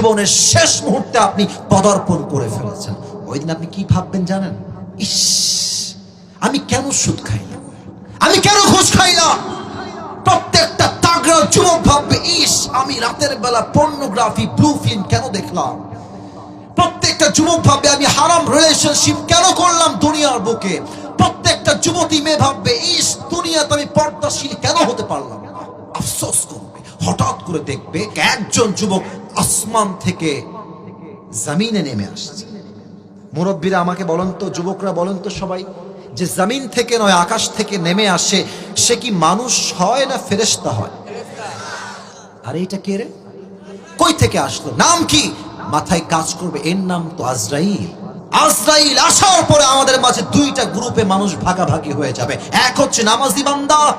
জীবনের শেষ মুহূর্তে আপনি পদার্পণ করে ফেলেছেন। ওই দিন আপনি কি ভাববেন জানেন? ইস, আমি কেন সুদ খাই আমি কেন ঘুষ খাই না? প্রত্যেকটা তাগড়া যুবক ভাববে, ইস, আমি রাতের বেলা পর্নোগ্রাফি ব্লু ফিল্ম কেন দেখলাম? প্রত্যেকটা যুবক ভাববে, আমি হারাম রিলেশনশিপ কেন করলাম দুনিয়ার বুকে? প্রত্যেকটা যুবতী মেয়ে ভাববে, ইস, দুনিয়াতে আমি পর্দাশীল কেন হতে পারলাম আফসোস করবে, হঠাৎ করে দেখবে, একজন যুবক আসমান থেকে জমিনে নেমে আসছে। মুরব্বীরা আমাকে বলেন তো, যুবকরা বলেন তো সবাই, যে জমিন থেকে নয়, আকাশ থেকে নেমে আসে, সে কি মানুষ হয় না ফেরেশতা হয়? আরে এটা কে রে? কই থেকে আসলো? নাম কি? মাথায় কাজ করবে, এর নাম তো আজরাইল। আজরাইল আসার পরে আমাদের মাঝে দুইটা গ্রুপে মানুষ ভাগাভাগি হয়ে যাবে। এক হচ্ছে নামাজি বান্দা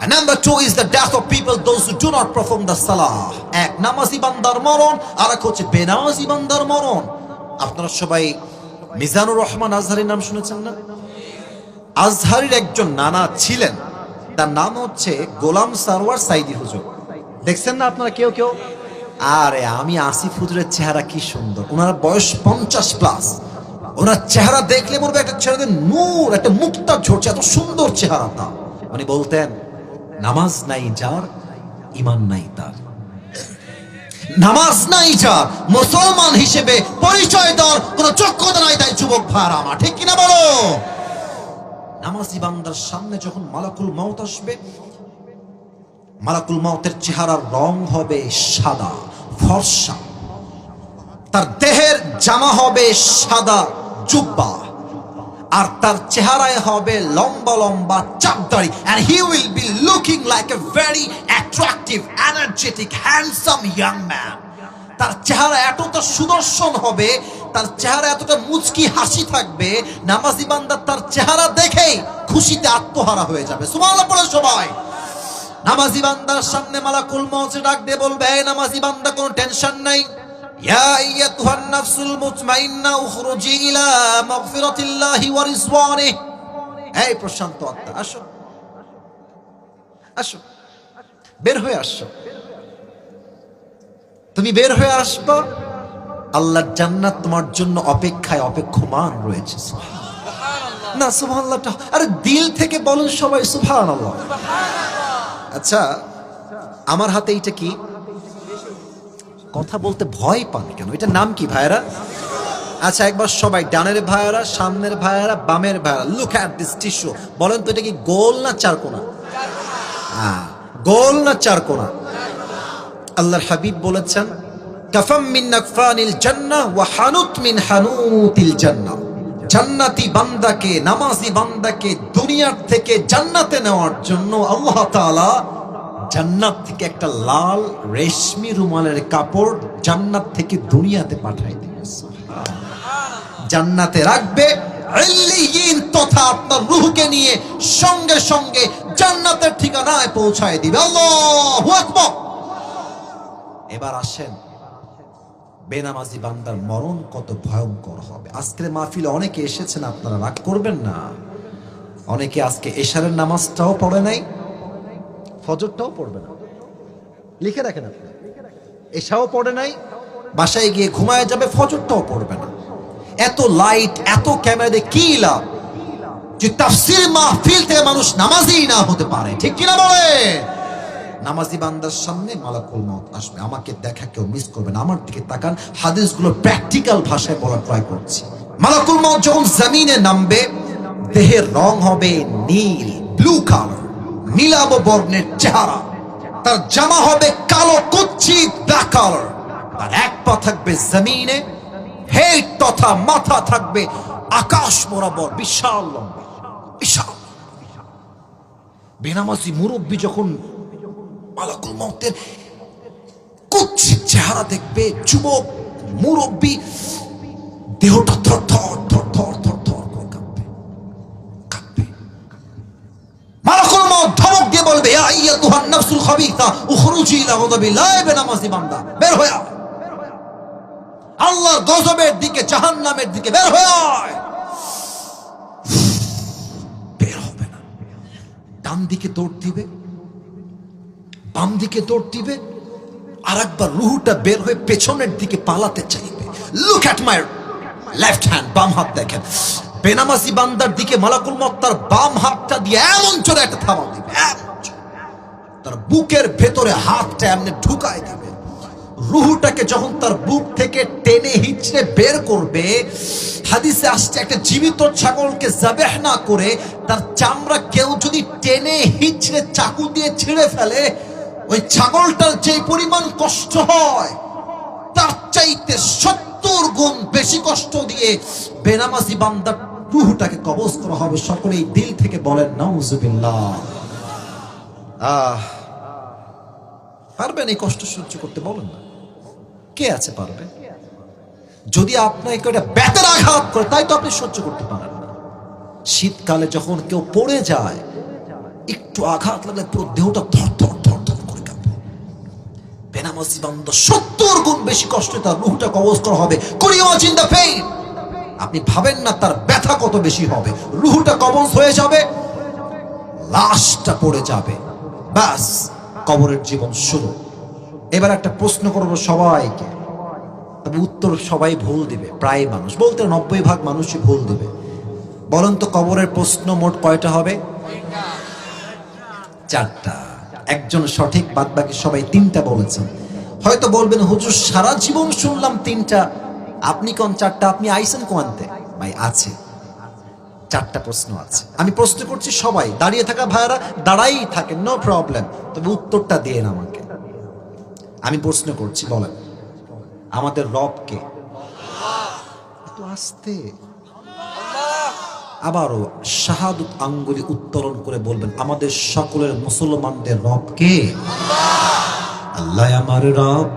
And number two is the death of people, those who do not perform the salah. এক, নামাজি বান্দার মরণ আর এক হচ্ছে বেনামাজি বান্দার মরণ। আপনারা সবাই মিজানুর রহমান আজহারির নাম শুনেছেন না? আজহারির একজন নানা ছিলেন। তার নাম হচ্ছে গোলাম সারওয়ার সাইদি হুজুর। দেখছেন না আপনারা কেউ কেউ? আরে, আমি আসিফ হুজুরের চেহারা কি সুন্দর। ওনার বয়স পঞ্চাশ প্লাস। ওনার চেহারা দেখলে মনে একটা ছেলেদের নূর, একটা মুক্তা ঝরছে এত সুন্দর চেহারা চেহারাটা। উনি বলতেন নামাজ নাই যার ইমান নাই তার। নামাজ নাই যার, মুসলমান হিসেবে পরিচয় দেওয়ার কোন যোগ্যতা নাই তাই যুবক ভার আমার, ঠিক কিনা বলো? নামাজি বান্দার সামনে যখন মালাকুল মাউত আসবে, মালাকুল মাউতের চেহারার রং হবে সাদা, ফর্সা। তার দেহের জামা হবে সাদা, জুব্বা। আর তার চেহারায় হবে লম্বা লম্বা চাপদাড়ি and he will be looking like a very attractive, energetic handsome young man. তার চেহারা এতটা সুদর্শন হবে, তার চেহারা এতটা মুচকি হাসি থাকবে, নামাজি বান্দা তার চেহারা দেখেই খুশিতে আত্মহারা হয়ে যাবে। সুবহানাল্লাহ পড়ে সবাই। নামাজি বান্দার সামনে মালাকুল মৌত ডাক দিয়ে বলবে, "এই নামাজি বান্দা, কোনো টেনশন নাই। ইয়া এই প্রশান্ত আত্মা আসো। আসো। বের হয়ে আসো। তুমি বের হয়ে আসবা। আল্লাহর জান্নাত তোমার জন্য অপেক্ষায় অপেক্ষমান রয়েছে না সুবহানাল্লাহটা আরে দিল থেকে বলুন সবাই সুবহানাল্লাহ। আচ্ছা আমার হাতে এইটা কি? কথা বলতে ভয় পান কেন? এটার নাম কি ভাইরা আচ্ছা একবার সবাই ডানের ভাইয়ারা, সামনের ভাইয়ারা, বামের ভাইয়ারা লুক অ্যাট দিস টিস্যু বলেন তো, এটা কি গোল না চারকোনা হ্যাঁ গোল না চারকোনা আল্লাহর হাবিব বলেছেন, কাফাম মিন নাকফানিল জান্নাহ ওয়া হানুত মিন হানুতিল জান্নাহ জান্নাতি বান্দাকে, নামাজি বান্দাকে দুনিয়ার থেকে জান্নাতে নেওয়ার জন্য আল্লাহ তাআলা জান্নাত থেকে একটা লাল রেশমি রুমালের কাপড় জান্নাত থেকে দুনিয়াতে পাঠাই দিবে জান্নাতে রাখবে তথা আপনার রূহকে নিয়ে সঙ্গে সঙ্গে জান্নাতের ঠিকানায় পৌঁছায় দিবে। এবার আসেন। বেনামাজি বান্দার মরণ কত ভয়ঙ্কর হবে। আজকের মাহফিলে অনেকে এসেছেন, আপনারা রাগ করবেন না। অনেকে আজকে এশারের নামাজটাও পড়ে নাই। ফজরটাও পড়বে না। লিখে রাখেন আপনি। এশাও পড়ে নাই, বাসায় গিয়ে ঘুমায় যাবে, ফজরটাও পড়বে না। এত লাইট এত ক্যামেরা দিয়ে কি লাভ? যে তাফসির মাহফিল থেকে মানুষ নামাজি না হতে পারে। ঠিক কিনা বলে? নামাজি বান্দার সামনে মালাকুল মত আসবে। আমাকে দেখা কেউ মিস করবে না। আমার দিকে তাকান। হাদিসগুলো প্র্যাকটিক্যাল ভাষায় বলার ট্রাই করছি। মালাকুল মত যখন জমিনে নামবে, দেহের রং হবে নীল ব্লু কালার নীলাব বর্ণের চেহারা। তার জামা হবে কালো কুচ্ছি আর এক পা থাকবে জমিনে হেড তথা মাথা থাকবে আকাশ বরাবর বিশাল লম্বা। বিশাল। বেনামাজি মুরব্বী যখন মালাকুল মৌতের কুৎসিত চেহারা দেখবে, যুবক, মুরব্বী, দেহটা থর থর থর থর বলবে আল্লাহর গজবের দিকে দিকে বের হয়ে বের হবে না। ডান দিকে দিবে, বাম দিকে দৌড় দিবে আর একবার রুহুটা বের হয়ে পেছনের দিকে পালাতে চাইবে। Look at my left hand বাম হাত দেখেন। বেনামাজি বান্দার দিকে মালাকুল মত তার বাম হাতটা দিয়ে এমন চলে একটা থামা দিবে। তার বুকের ভেতরে হাতটা এমনি ঢুকায় দিবে। রুহুটাকে যখন তার বুক থেকে টেনে হিচড়ে বের করবে, হাদিসে আসছে একটা জীবিত ছাগলকে জাবেহ না করে তার চামড়া কেউ যদি টেনে হিচড়ে চাকু দিয়ে ছিঁড়ে ফেলে, ওই ছাগলটার যে পরিমাণ কষ্ট হয়, তার চাইতে সত্তর গুণ বেশি কষ্ট দিয়ে বেনামাজি বান্দার রুহুটাকে কবজ করা হবে। সকলেই দিল থেকে বলেন, নাউজুবিল্লাহ। আহ, পারবেন এই কষ্ট সহ্য করতে বলেন না। কে আছে পারবে? যদি আপনাকে একটা বেতের আঘাত করে, তাই তো আপনি সহ্য করতে পারেন না। শীতকালে যখন কেউ পড়ে যায়, একটু আঘাত লাগলে পুরো দেহটা ধর ধর ধর ধর করে কাঁপে। বেনামাজি বান্দ সত্তর গুণ বেশি কষ্টে তার রুহটা কবজ করা হবে। করিও দ্য পেইন আপনি ভাবেন না তার ব্যথা কত বেশি হবে। রুহটা কবজ হয়ে যাবে, লাশটা পড়ে যাবে। ব্যাস কবরের জীবন শুরু। এবার একটা প্রশ্ন করব সবাইকে। তবে উত্তর সবাই ভুল দিবে, প্রায় মানুষ। বলতে নব্বই ভাগ মানুষই ভুল দিবে। বলেন তো কবরের প্রশ্ন মোট কয়টা হবে? চারটা। একজন সঠিক বাদ বাকি সবাই তিনটা বলেছেন। হয়তো বলবেন, হুজুর, সারা জীবন শুনলাম তিনটা। আপনি কোন চারটা? আপনি আইসেন কোয়ান্তে? ভাই, আছে। চারটা প্রশ্ন আছে। আমি প্রশ্ন করছি সবাই, দাঁড়িয়ে থাকা ভাইয়ারা, দাঁড়াই থাকে নো প্রবলেম তবে উত্তরটা দিয়ে আমাকে। আমি প্রশ্ন করছি, বলেন, আমাদের রবকে এত আস্তে। আবারও শাহাদুত আঙ্গুলি উত্তোলন করে বলবেন, আমাদের সকলের মুসলমানদের রবকে আল্লাহ আমার রব।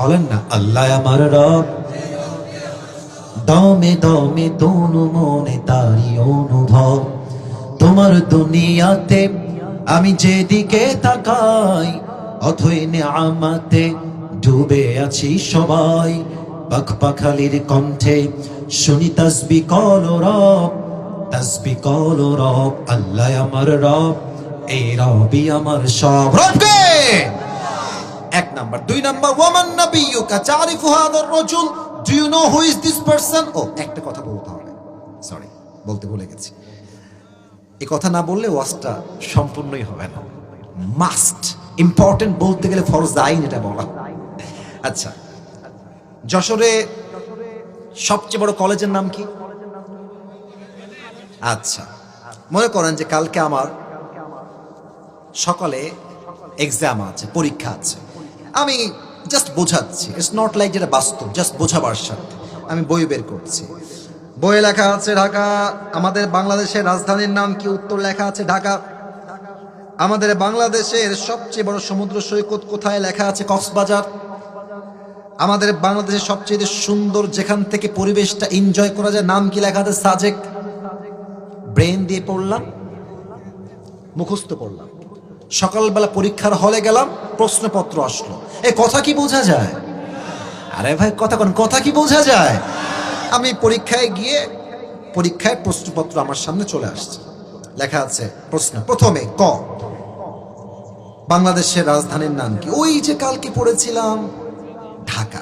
বলেন না, আল্লাহ আমার রব। দমে দমে দোনো মনে তারি অনুভব। তোমার দুনিয়াতে আমি যেদিকে তাকাই, অথই আমাতে ডুবে আছি সবাই। পাখ পাখালির কণ্ঠে শুনি তসবি কল রব, তসবি কল রব, আল্লাহ আমার রব এই রবি আমার সব। রবকে এক নাম্বার। দুই নাম্বার, ওয়ামান নাবিয়ুকা তারিফু হাদার রাজুল do you know who is this person ও একটা কথা বলতে হবে। সরি বলতে ভুলে গেছি। এই কথা না বললে ওয়াজটা সম্পূর্ণই হবে না। মাস্ট ইম্পর্টেন্ট বলতে গেলে ফরজ আইন এটা বলা। আচ্ছা যশোরে সবচেয়ে বড় কলেজের নাম কি? আচ্ছা মনে করেন যে কালকে আমার সকালে এক্সাম আছে, পরীক্ষা আছে। আমি জাস্ট বোঝাচ্ছি। ইটস নট লাইক যেটা বাস্তব জাস্ট বোঝাবার সাথে। আমি বই বের করছি। বইয়ে লেখা আছে ঢাকা, আমাদের বাংলাদেশের রাজধানীর নাম কি? উত্তর লেখা আছে ঢাকা। আমাদের বাংলাদেশের সবচেয়ে বড় সমুদ্র সৈকত কোথায়? লেখা আছে কক্সবাজার। আমাদের বাংলাদেশের সবচেয়ে সুন্দর যেখান থেকে পরিবেশটা এনজয় করা যায়, নাম কি লেখা আছে? সাজেক। ব্রেন দিয়ে পড়লাম, মুখস্থ পড়লাম সকালবেলা পরীক্ষার হলে গেলাম, প্রশ্নপত্র আসলো। এ কথা কি বোঝা যায়? আরে ভাই, কথা কোন, কথা কি বোঝা যায়? আমি পরীক্ষায় গিয়ে, পরীক্ষায় প্রশ্নপত্র আমার সামনে চলে আসছে। লেখা আছে, প্রশ্ন, প্রথমে ক। বাংলাদেশের রাজধানীর নাম কি? ওই যে কালকে পড়েছিলাম, ঢাকা।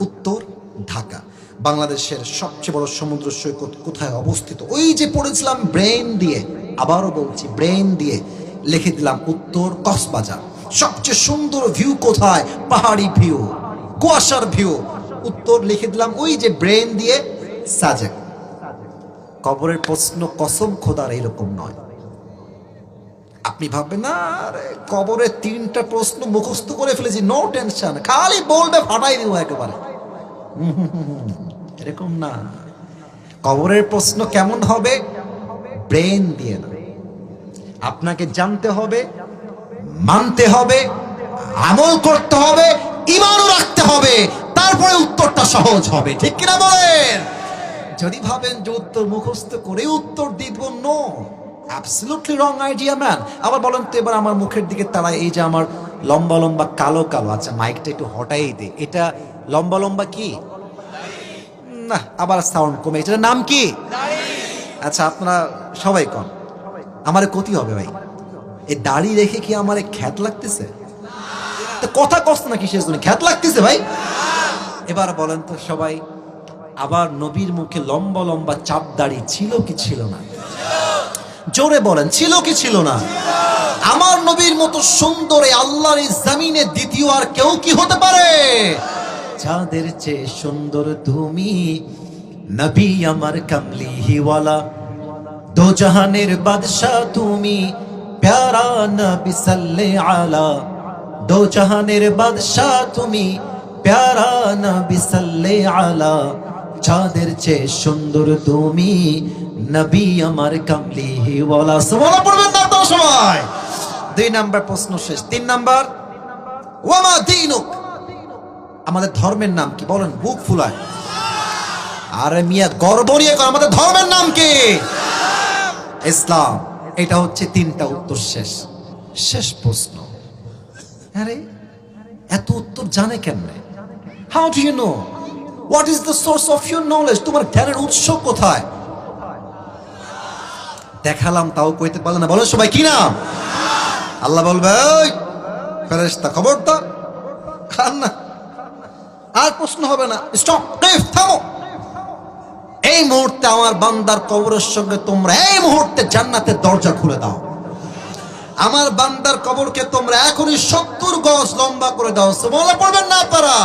উত্তর, ঢাকা। বাংলাদেশের সবচেয়ে বড় সমুদ্র সৈকত কোথায় অবস্থিত? ওই যে পড়েছিলাম, ব্রেন দিয়ে। আবারও বলছি, ব্রেন দিয়ে। লিখে দিলাম উত্তর কক্সবাজার। সবচেয়ে সুন্দর ভিউ কোথায়? পাহাড়ি ভিউ কুয়াশার ভিউ উত্তর লিখে দিলাম ওই যে ব্রেন দিয়ে সাজেক। কবরের প্রশ্ন কসম খোদার এরকম নয়। আপনি ভাববেন, না আরে কবরের তিনটা প্রশ্ন মুখস্থ করে ফেলেছি নো টেনশন খালি বলবে ফাটাই দিব একেবারে। এরকম না। কবরের প্রশ্ন কেমন হবে? ব্রেন দিয়ে না। আপনাকে জানতে হবে, মানতে হবে, আমল করতে হবে ইমানও রাখতে হবে। তারপরে উত্তরটা সহজ হবে, ঠিক কিনা বলেন? যদি ভাবেন যে উত্তর মুখস্থ করে উত্তর দিব no absolutely wrong idea man আবার বলেন তো এবার আমার মুখের দিকে তারায় এই যে আমার লম্বা লম্বা কালো কালো আচ্ছা মাইকটা একটু হটাই দে। এটা লম্বা লম্বা কি? না, আবার সাউন্ড কমে। এটার নাম কি? আচ্ছা আপনারা সবাই কম আমার ক্ষতি হবে ভাই। এই দাড়ি রেখে কি আমার খ্যাত লাগতেছে? তো কথা কষ্ট না কিসের জন্য? খ্যাত লাগতেছে ভাই। এবার বলেন তো সবাই, আবার নবীর মুখে লম্বা লম্বা চাপ দাড়ি ছিল কি ছিল না? জোরে বলেন, ছিল কি ছিল না? আমার নবীর মতো সুন্দরে আল্লাহর এই জমিনে দ্বিতীয় আর কেউ কি হতে পারে? যাদের চেয়ে সুন্দর তুমি, নবী আমার কামলি হিওয়ালা জাহানের বাদশাহ তুমি, প্যারা নবী সাল্লে আলা। দো জাহানের বাদশাহ তুমি, প্যারা নবী সাল্লে আলা। যাদের চেয়ে সুন্দর তুমি, নবী আমার কামলি হিওয়ালা সুবহানাল্লাহ পড়বেন না তো সবাই। দুই নাম্বার প্রশ্ন শেষ। তিন নাম্বার, ওয়ামা দিনুক। আমাদের ধর্মের নাম কি? বলেন, বুক ফুলায়। আরে মিয়া, গর্ব নিয়ে আমাদের ধর্মের নাম কি? ইসলাম এটা হচ্ছে তিনটা উত্তর শেষ। শেষ প্রশ্ন। এত উত্তর জানে কেমনে? How do you know what is the source of your knowledge তোমার জ্ঞানের উৎস কোথায়? দেখালাম তাও কইতে পারলে না। বলো সবাই কি নাম? আল্লাহ বলবে "এই, ফেরেশতা খবরদার। খান না। আর প্রশ্ন হবে না। স্টপ থামো। এই মুহূর্তে আমার বান্দার কবরের সঙ্গে তোমরা এই মুহূর্তে জান্নাতের দরজা খুলে দাও। আমার বান্দার কবরকে তোমরা এখনই সত্তর গজ লম্বা করে দাও। বলা পড়বেন না তারা